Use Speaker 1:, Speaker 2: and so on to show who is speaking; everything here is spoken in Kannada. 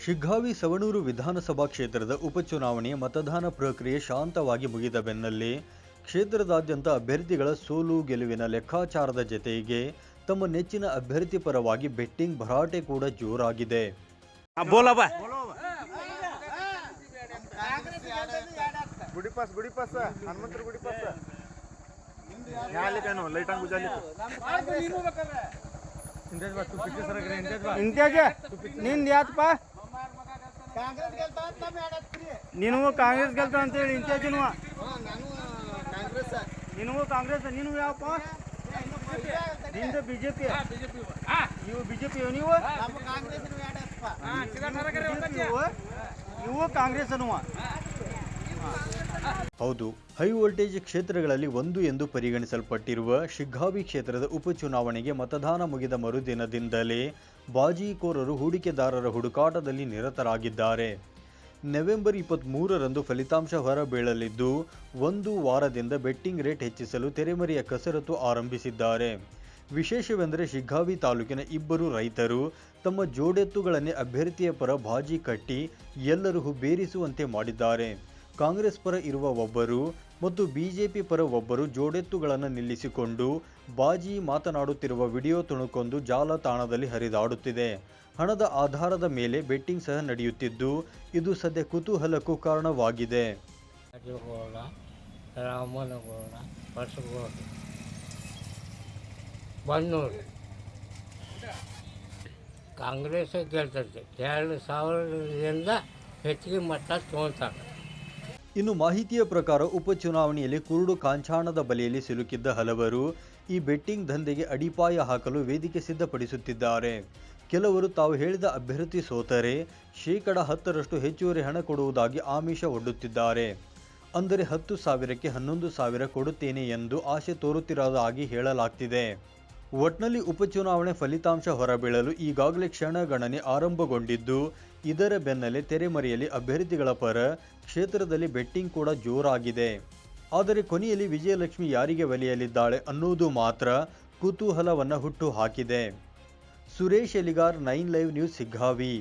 Speaker 1: ಶಿಗ್ಗಾವಿ ಸವಣೂರು ವಿಧಾನಸಭಾ ಕ್ಷೇತ್ರದ ಉಪಚುನಾವಣೆ ಮತದಾನ ಪ್ರಕ್ರಿಯೆ ಶಾಂತವಾಗಿ ಮುಗಿದ ಬೆನ್ನಲ್ಲಿ ಕ್ಷೇತ್ರದಾದ್ಯಂತ ಅಭ್ಯರ್ಥಿಗಳ ಸೋಲು ಗೆಲುವಿನ ಲೆಕ್ಕಾಚಾರದ ಜತೆಗೆ ತಮ್ಮ ನೆಚ್ಚಿನ ಅಭ್ಯರ್ಥಿ ಪರವಾಗಿ ಬೆಟ್ಟಿಂಗ್ ಭರಾಟೆ ಕೂಡ ಜೋರಾಗಿದೆ.
Speaker 2: ನಿಂದ ಯಾತಪ್ಪ बा
Speaker 3: ಗುಡಿ ಪಾಸ್ ಗುಡಿ ಪಾಸ್ ಹನುಮಂತರ ಗುಡಿ ಪಾಸ್ ಯಾಲಿಕೇನು ಲೈಟ್ ಹಂಗ್ ಉಜಾಲಿ ಇಂತ್ಯಾಜ ಕಾಂಗ್ರೆಸ್. ಯಾತಪ್ಪ ನೀನು ಕಾಂಗ್ರೆಸ್ ಗೆಲ್ತ ಅಂತೇಳಿ ಇಂತ್ಯಾಜ ನೀವು ನೀನು ಕಾಂಗ್ರೆಸ್ ನೀನು ಯಾವಪ್ಪ ನಿಂದ ಬಿಜೆಪಿ. ನೀವು ಬಿಜೆಪಿ ನೀವು? ಇವು ಕಾಂಗ್ರೆಸ್ ಅನ್ನುವ
Speaker 1: ಹೌದು, ಹೈ ವೋಲ್ಟೇಜ್ ಕ್ಷೇತ್ರಗಳಲ್ಲಿ ಒಂದು ಎಂದು ಪರಿಗಣಿಸಲ್ಪಟ್ಟಿರುವ ಶಿಗ್ಗಾವಿ ಕ್ಷೇತ್ರದ ಉಪಚುನಾವಣೆಗೆ ಮತದಾನ ಮುಗಿದ ಮರುದಿನದಿಂದಲೇ ಬಾಜಿಕೋರರು ಹೂಡಿಕೆದಾರರ ಹುಡುಕಾಟದಲ್ಲಿ ನಿರತರಾಗಿದ್ದಾರೆ. ನವೆಂಬರ್ ಇಪ್ಪತ್ತ್ಮೂರರಂದು ಫಲಿತಾಂಶ ಹೊರಬೀಳಲಿದ್ದು, ಒಂದು ವಾರದಿಂದ ಬೆಟ್ಟಿಂಗ್ ರೇಟ್ ಹೆಚ್ಚಿಸಲು ತೆರೆಮರೆಯ ಕಸರತ್ತು ಆರಂಭಿಸಿದ್ದಾರೆ. ವಿಶೇಷವೆಂದರೆ ಶಿಗ್ಗಾವಿ ತಾಲೂಕಿನ ಇಬ್ಬರು ರೈತರು ತಮ್ಮ ಜೋಡೆತ್ತುಗಳನ್ನೇ ಅಭ್ಯರ್ಥಿಯ ಪರ ಬಾಜಿ ಕಟ್ಟಿ ಎಲ್ಲರೂ ಬೇರಿಸುವಂತೆ ಮಾಡಿದ್ದಾರೆ. ಕಾಂಗ್ರೆಸ್ ಪರ ಇರುವ ಒಬ್ಬರು ಮತ್ತು ಬಿಜೆಪಿ ಪರ ಒಬ್ಬರು ಜೋಡೆತ್ತುಗಳನ್ನು ನಿಲ್ಲಿಸಿಕೊಂಡು ಬಾಜಿ ಮಾತನಾಡುತ್ತಿರುವ ವಿಡಿಯೋ ತುಣುಕೊಂದು ಜಾಲತಾಣದಲ್ಲಿ ಹರಿದಾಡುತ್ತಿದೆ. ಹಣದ ಆಧಾರದ ಮೇಲೆ ಬೆಟ್ಟಿಂಗ್ ಸಹ ನಡೆಯುತ್ತಿದ್ದು, ಇದು ಸದ್ಯ ಕುತೂಹಲಕ್ಕೂ ಕಾರಣವಾಗಿದೆ.
Speaker 4: ಕಾಂಗ್ರೆಸ್ ಗೆಲ್ತದೆ. ಎರಡು ಸಾವಿರದಿಂದ ಹೆಚ್ಚಿಗೆ ಮಟ್ಟ ತೊಗೊತಾರೆ
Speaker 1: ಇನ್ನು ಮಾಹಿತಿಯ ಪ್ರಕಾರ ಉಪಚುನಾವಣೆಯಲ್ಲಿ ಕುರುಡು ಕಾಂಚಾಣದ ಬಲೆಯಲ್ಲಿ ಸಿಲುಕಿದ್ದ ಹಲವರು ಈ ಬೆಟ್ಟಿಂಗ್ ದಂಧೆಗೆ ಅಡಿಪಾಯ ಹಾಕಲು ವೇದಿಕೆ ಸಿದ್ಧಪಡಿಸುತ್ತಿದ್ದಾರೆ. ಕೆಲವರು ತಾವು ಹೇಳಿದ ಅಭ್ಯರ್ಥಿ ಸೋತರೆ, ಶೇಕಡ ಹತ್ತರಷ್ಟು ಹೆಚ್ಚುವರಿ ಹಣ ಕೊಡುವುದಾಗಿ ಆಮಿಷ ಒಡ್ಡುತ್ತಿದ್ದಾರೆ. ಅಂದರೆ ಹತ್ತು ಸಾವಿರಕ್ಕೆ ಹನ್ನೊಂದು ಸಾವಿರ ಕೊಡುತ್ತೇನೆ ಎಂದು ಆಸೆ ತೋರುತ್ತಿರೋದಾಗಿ ಹೇಳಲಾಗ್ತಿದೆ. ಒಟ್ನಲ್ಲಿ ಉಪಚುನಾವಣೆ ಫಲಿತಾಂಶ ಹೊರಬೀಳಲು ಈಗಾಗಲೇ ಕ್ಷಣಗಣನೆ ಆರಂಭಗೊಂಡಿದ್ದು, ಇದರ ಬೆನ್ನಲ್ಲೇ ತೆರೆಮರೆಯಲ್ಲಿ ಅಭ್ಯರ್ಥಿಗಳ ಪರ ಕ್ಷೇತ್ರದಲ್ಲಿ ಬೆಟ್ಟಿಂಗ್ ಕೂಡ ಜೋರಾಗಿದೆ. ಆದರೆ ಕೊನೆಯಲ್ಲಿ ವಿಜಯಲಕ್ಷ್ಮಿ ಯಾರಿಗೆ ಒಲಿಯಲಿದ್ದಾಳೆ ಅನ್ನೋದು ಮಾತ್ರ ಕುತೂಹಲವನ್ನು ಹುಟ್ಟು ಹಾಕಿದೆ. Suresh Eligar nine live news Siggavi.